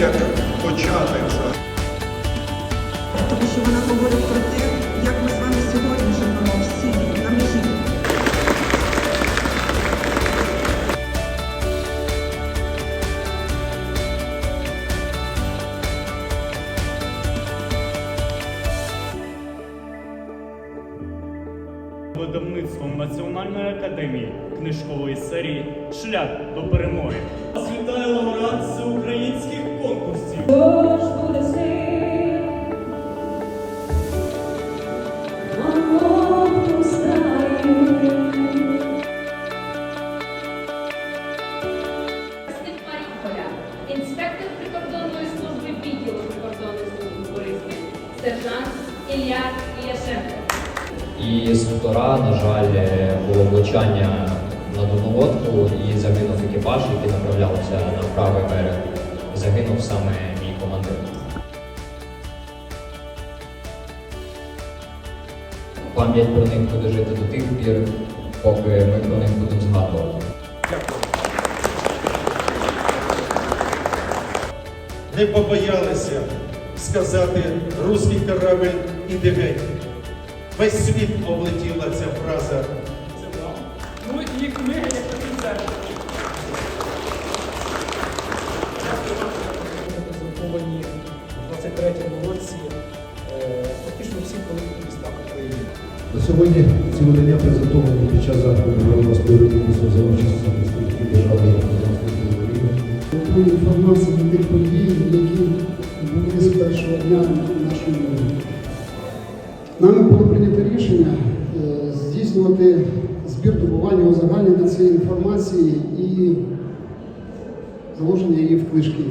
як почати це. тому що вона говорить про те, як ми з вами сьогодні живемо всі на межі. Видавництвом Національної академії книжкової серії Шлях до перемоги. Вас вітає лауреат всеукраїнських конкурсів. Інспектор прикордонної служби відділу прикордонної служби Борисполь, сержант Ілля Ілляшенко. І з півтора, на жаль, е, було влучання на Донолодку і загинув екіпаж, який направлявся на правий берег. Загинув саме мій командир. Пам'ять про них буде жити до тих пір, поки ми про них будемо згадувати. не побоялися сказати «русський корабель іде геть». Весь світ облетіла ця фраза. Ну і книга як концерт. 2023 році е, фактично всі великих містах України. На сьогодні ці видання презентовані під час заходу розповідальності за участю представників державної України. Інформація про тих подій, які були з першого дня нашої війни. Нами було прийнято рішення е, здійснювати збір добування узагальнення цієї інформації і заложення її в книжки.